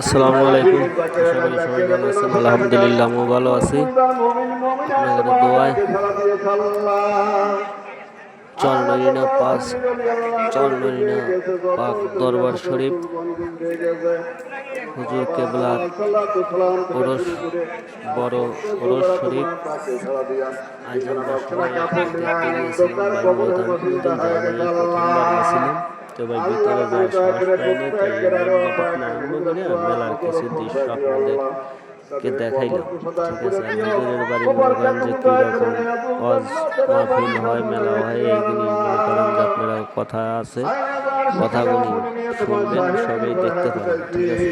আসসালামু আলাইকুম। সবাই ভালো আছেন। আলহামদুলিল্লাহ, আমিও ভালো আছি। আপনাদের পাস চল পাক দরবার শরীফ। হুজুর কেবলার ওরস, বড় ওরস শরীফ। আজ আমরা সবাই প্রথমবার গেছিলাম তো ভাই ভিতরে যাওয়ার সাহস পাইনি তাই মেলার কিছু দৃশ্য আপনাদেরকে দেখাইলাম। ঠিক আছে আর নিজেদের বাড়ি মনে করেন যে কীরকম অজ মাহফিল হয় মেলা হয় এইগুলি মনে করেন যে আপনারা কথা আছে। কথাগুলি শুনবেন সবাই দেখতে পারেন ঠিক আছে?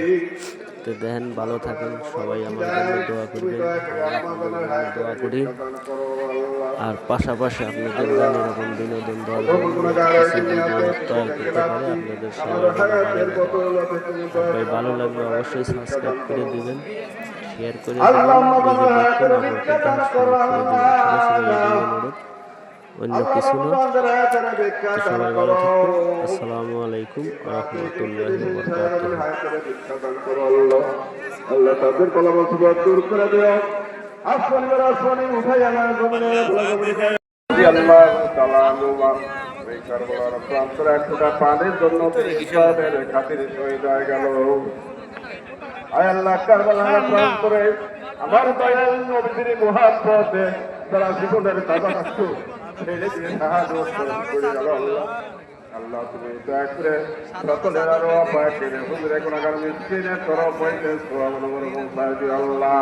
তো দেখেন ভালো থাকেন সবাই আমার জন্য দোয়া করবেন। দোয়া করি। আর পাশাপাশি আপনাদের যেন এরকম বিনোদন তৈরি করতে পারে আপনাদের সবাই ভালো লাগলে অবশ্যই সাবস্ক্রাইব করে দেবেন শেয়ার করে অনুরোধ অন্য কিছু না। সবাই ভালো থাকবেন। আসসালামু আলাইকুম রহমতুল্লাহি আল্লাহ তাদের দূর করে দেও আসমানি বার আসমানি উঠাই আমার জমিনে আল্লাহ এই কারবালার প্রান্তরে এক পানির জন্য ইসলামের খাতিরে আয় আল্লাহ কারবালার প্রান্তরে আমার দয়াল নবীর তারা জীবনের রাখতো ছেড়ে আল্লাহ তুমি দয়া করে সকলের আরও অপায় করে হুজুরে গুণাগার মিসকিনের তরফ হইতে আল্লাহ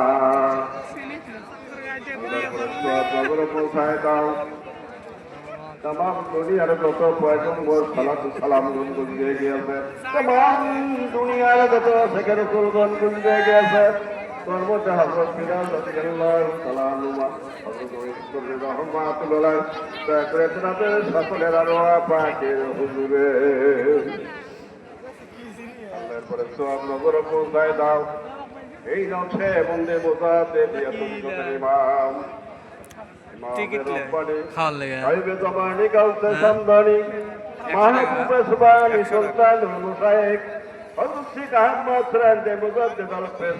নগর পৌঁছায় দাও तमाम दुनियार যত পয়গম্বর সালাতু সালাম গুনগুন দিয়ে গিয়েছে तमाम দুনিয়ার যত শেখ রসুলগণ গুন দিয়ে গিয়েছে সর্বদা হযরত বিলাল রাদিয়াল্লাহু তাআলা আনহু হযরত ইসমাঈল রাহমাতুল্লাহ দয়া করে তোমাদের সকলের আরো পাকের হুজুরে আল্লাহর পরে সওয়াব নগর পৌঁছায় দাও এই নকশে বন্দে বোঝাতে দিয়া তুমি ইমাম টিকিট খাওয়ার লেগে সাহেবে জমানি কাউতে সন্ধানী মাহবুবে সুবানি সুলতান মুসাইক হযরত শেখ আহমদ রান্দে মুজাদ্দিদ আল ফেস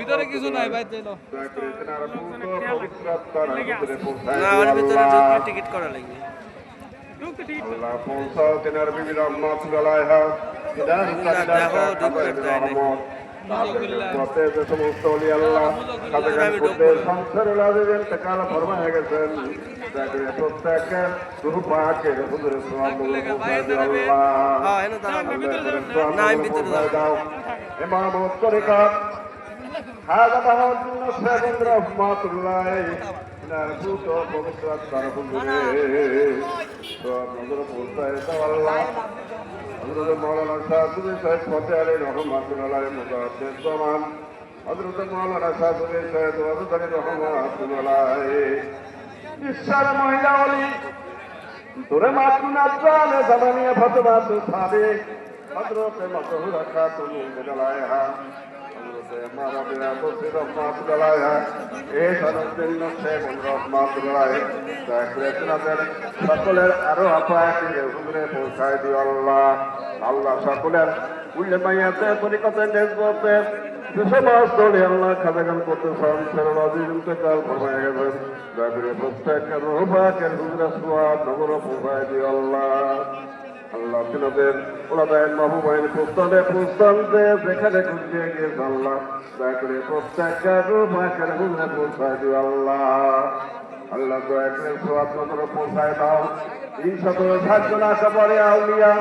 ভিতরে কিছু নাই ভাই যাই তো। না ওর ভিতরে ঢুকলে টিকিট করা লাগবে আল্লাহ পৌঁছাও তেনার বিবি রহমাতুল্লাহ তিনার দেখো, ঢুকতে দেয় নাই। পথে যে সমস্ত অলি আল্লাহ সাধারণ করতে সংসারে লাদেবেন তাকাল ফরমায়া গেছেন। তাকে প্রত্যেককে শুরু পাকে রসুলের সাল্লাল্লাহু না আমি ভিতরে যাও ইমাম তরিকা هذا بهاء الدين سيد رحمة الله نرفوت وبمسرات كارفون سوى نظر بولتا يتوالله হজরত মৌলানা সাহাবুদ্দিন সাহেব ফতে আলী রহমাতুল্লাহ মুজাহিদান হজরত মৌলানা সাহাবুদ্দিন সাহেব হজরত আলী রহমাতুল্লাহ ঈশ্বর মহিলা অলি, দূরে মাতুন আজান জামানিয়া ফতবা তু সাবেক হজরত মসহুরা খাতুন মুজালাইহা মিনালাইহা হজরতে মারাবিয়া বসির রহমাতুল্লাহ এই সনদের নকশে এবং রহমাতুল্লাহ দয়া করে সকলের আরও আপায়াকে হুজুরে পৌঁছায় দিও আল্লাহ আল্লাহ সকলের উল্লে মাইয়াতে তরিকতে নেজবতে সমস্ত অলি আল্লাহ খাজাগান করতে ফরমায় পৌঁছায় দিও আল্লাহ আল্লাহ তিনাদের ওলাদায়ের মাহবুবাইন পুস্তনে পুস্তনতে যেখানে খুঁজে গিয়েছে আল্লাহ করে প্রত্যেকের রোবাকের হুজুরে পৌঁছায় দিও আল্লাহ। আল্লাহ দয়া করে সোয়াব নগর পৌঁছায় দাও। এই সকল সাতজন আশা পরে আউলিয়া।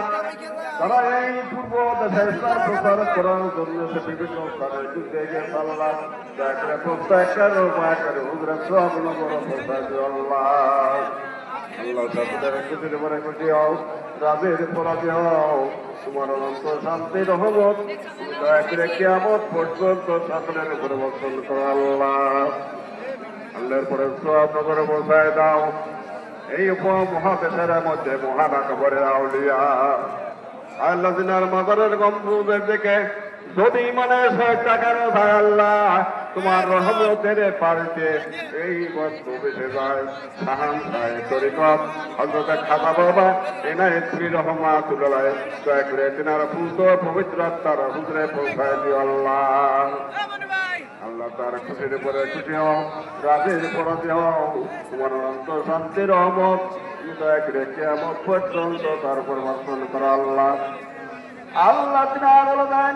তারা এই পূর্ব দেশের ইসলাম প্রচার করার জন্য সে বিভিন্ন স্থানে যুদ্ধে গিয়ে আল্লাহ দয়া রোবাকের হুজুরে সোয়াব নগর পৌঁছায় দিও আল্লাহ। আল্লাহ মধ্যে মহান আকবরের আউলিয়া আল্লাহ মাদারের গম্বুজের দিকে যদি মানে সব টাকার ভাই আল্লাহ তোমার রহমতের পাল্টে এই বস্তু বেঁচে যায়। সাহান সাহেব তরিকত হজরত খাতা বাবা এনায় রহমাতুল্লাহ দয়া করে তেনার পুত পবিত্র আত্মার হুজরে পৌঁছায় দিও আল্লাহ। আল্লাহ তার খুশির উপরে খুশি হও রাজের হও তোমার অনন্ত শান্তির রহমত। দয়া করে কেমন পর্যন্ত তার উপর বর্ষণ করো আল্লাহ। আল্লাহ তিনি আরও দেন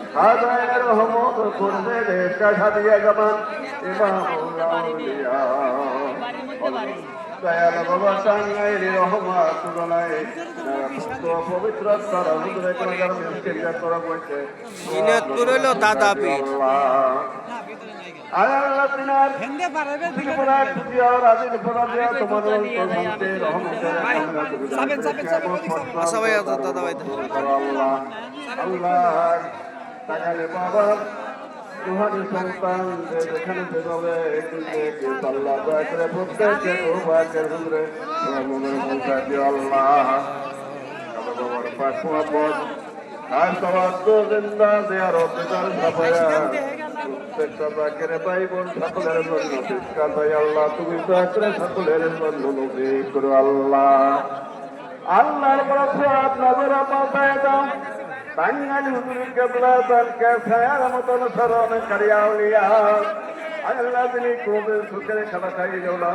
হাজার রহমত করবে রে কাঠাদিয়া জবান। দয়াল বাবা সাঙ্গাই রে রহমা তুলনায় পবিত্র তারা হুজুরে কোন কারণে চিন্তা দাদা পীর। ভাই ভাই তাকালে বাবা রুহানি সন্তান যেখানে যেভাবে আল্লাহ করে প্রত্যেককে রুহাকের হুজরে পৌঁছা দিও আল্লাহ। আমার বাবার পাক মোহাম্মদ আর সবার তো জিন্দা দেয়ার অধিকার সাফায়া প্রত্যেকটা বাকের ভাই বোন সকলের জন্য শিক্ষা পাই আল্লাহ। তুমি দাও। স্মরণ করিয়া উলিয়া আল্লাহ তিনি কোনোদিন সুখের খানা খাইয়ে যাও না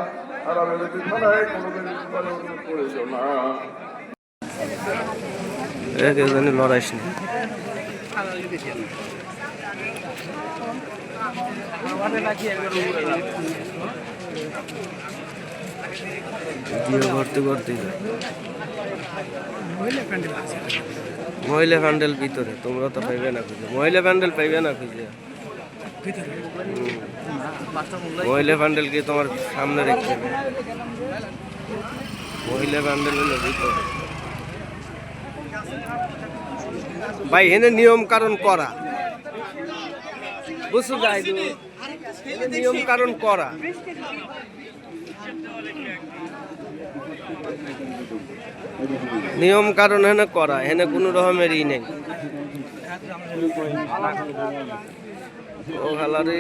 আর আমি যদি শোনায় কোনোদিন করে যাও না। লড়াইস দিয়ে ভর্তি করতে মহিলা প্যান্ডেল ভিতরে তোমরা তো পাইবে না খুঁজে। মহিলা প্যান্ডেল পাইবে না খুঁজে। মহিলা প্যান্ডেল কি তোমার সামনে রেখে দেবে? মহিলা প্যান্ডেল হলো ভিতরে। ভাই এনে নিয়ম কারণ করা। বুঝছ যাই নিয়ম কারণ করা। নিয়ম কারণ হেনে করা হেনে কোনো রকমের ই নেই। ও খালারে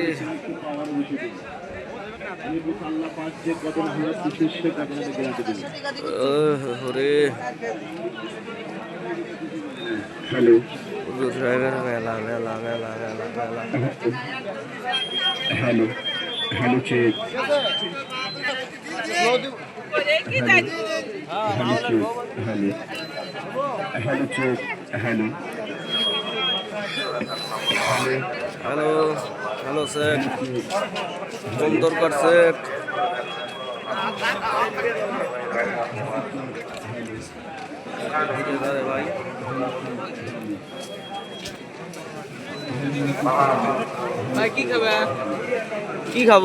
হ্যালো। মেলা মেলা মেলা মেলা মেলা। Hello. Hello check hello hello hello hello hello sir কোন দরকার স্যার ভাই ভাই, কি খাবে? কি খাব?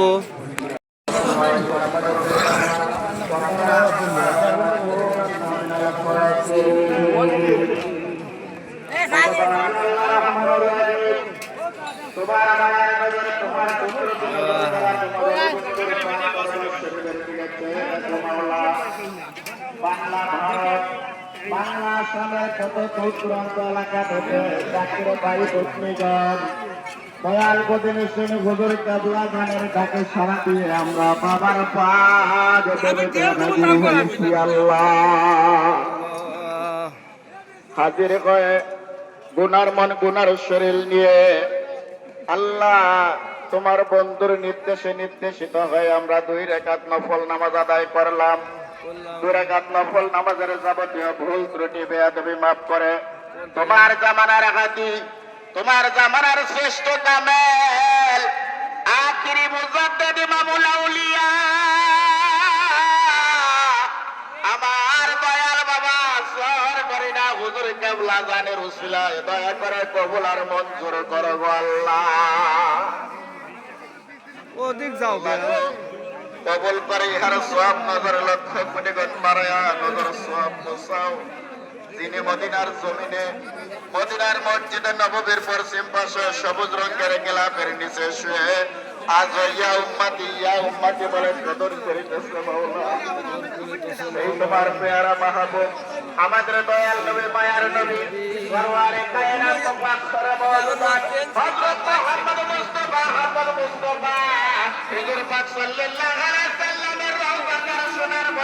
বাংলা ভারত বাংলা সালে কত দূরান্ত এলাকা থেকে চাকরি বাড়ি পত্নীগণ দয়াল গদিনের সঙ্গে হুজুর কাবলা গানের ডাকে সারা দিয়ে আমরা বাবার পাগ হাজির আল্লাহ। হাজির হয়ে গুনার মন গুনার শরীর নিয়ে আল্লাহ তোমার বন্ধুর নির্দেশে নির্দেশিত হয়ে আমরা দুই রেখাত নফল নামাজ আদায় করলাম। দুই রেখাত নফল নামাজের যাবতীয় ভুল ত্রুটি বেয়াদবি মাফ করে তোমার জামানার হাতি তোমার জামানার শ্রেষ্ঠ কামেল আখিরি মুজাদ্দিদ ইমামুল আউলিয়া। আমার দয়াল বাবা সর করি না হুজুর কেবলা জানের উসিলায়। দয়া করে কবুল আর মঞ্জুর করো গো আল্লাহ। ওদিক যাও কবল করে ইহার সব নজর লক্ষ কোটি গুণ মারায়া নজর সব মোসাও। যিনি মদিনার জমিনে, মদিনার মসজিদে নববীর পশ্চিম পাশে সবুজ রঙের গেলাপের নিচে শুয়ে আজ ইয়া উম্মাতি ইয়া উম্মাতি বলে কদর করিতেছে মাওলা এই তোমার পেয়ারা মাহবুব, আমাদের দয়াল নবী, মায়ার নবী সরওয়ারে কায়নাত মুকফর মওজুদাত হযরত মুহাম্মদ মুস্তাফা হযরত মুস্তাফা, হুজুর পাক সাল্লাল্লাহু আলাইহি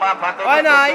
মা ফাতেমা হয় নাই।